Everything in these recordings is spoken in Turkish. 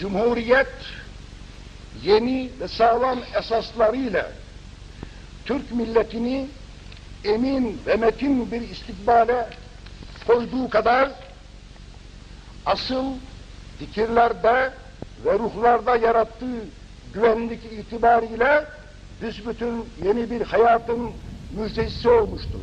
Cumhuriyet yeni ve sağlam esaslarıyla Türk milletini emin ve metin bir istikbale koyduğu kadar asıl fikirlerde ve ruhlarda yarattığı güvenlik itibariyle büsbütün yeni bir hayatın müjdecisi olmuştur.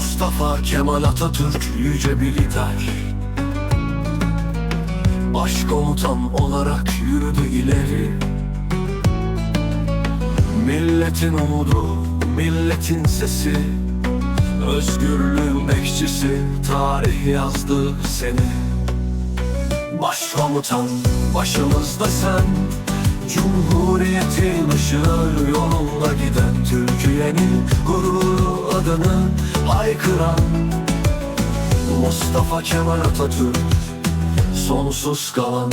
Mustafa Kemal Atatürk yüce bir lider. Başkomutan olarak yürüdü ileri. Milletin umudu, milletin sesi. Özgürlüğün bekçisi, tarih yazdı seni. Başkomutan, başımızda sen. Cumhuriyetin ışığı yolunda giden Türkiye'nin gururu adını haykıran Mustafa Kemal Atatürk Sonsuz kalan.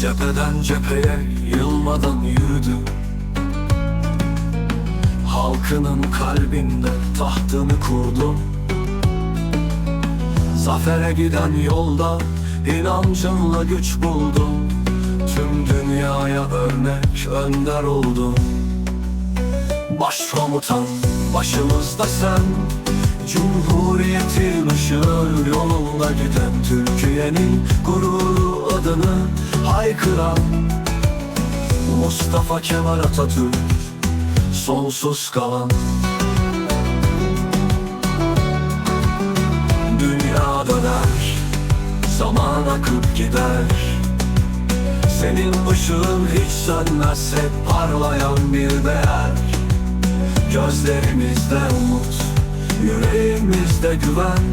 Cepheden cepheye yılmadan yürüdü. Halkının kalbinde tahtını kurdu. Zafere giden yolda inancınla güç buldun Tüm dünyaya örnek önder oldun Başkomutan başımızda sen. Cumhuriyetin ışığı yolunda giden Türkiye'nin gururu adını haykıran Mustafa Kemal Atatürk sonsuz kalan zaman akıp gider. Senin ışığın hiç sönmez hep parlayan bir değer. Gözlerimizde umut, yüreğimizde güven.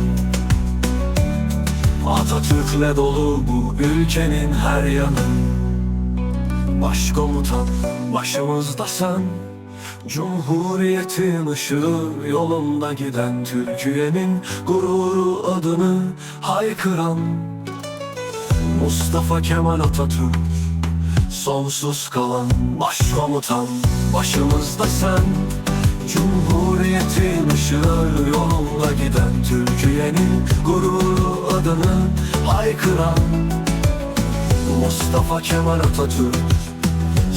Atatürk'le dolu bu ülkenin her yanı. Başkomutan, başımızda sen. Cumhuriyetin ışığı yolunda giden Türkiye'nin gururu adını haykıran Mustafa Kemal Atatürk Sonsuz kalan başkomutan. Başımızda sen Cumhuriyetin ışığı yolunda giden Türkiye'nin gururu adını haykıran Mustafa Kemal Atatürk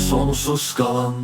Sonsuz kalan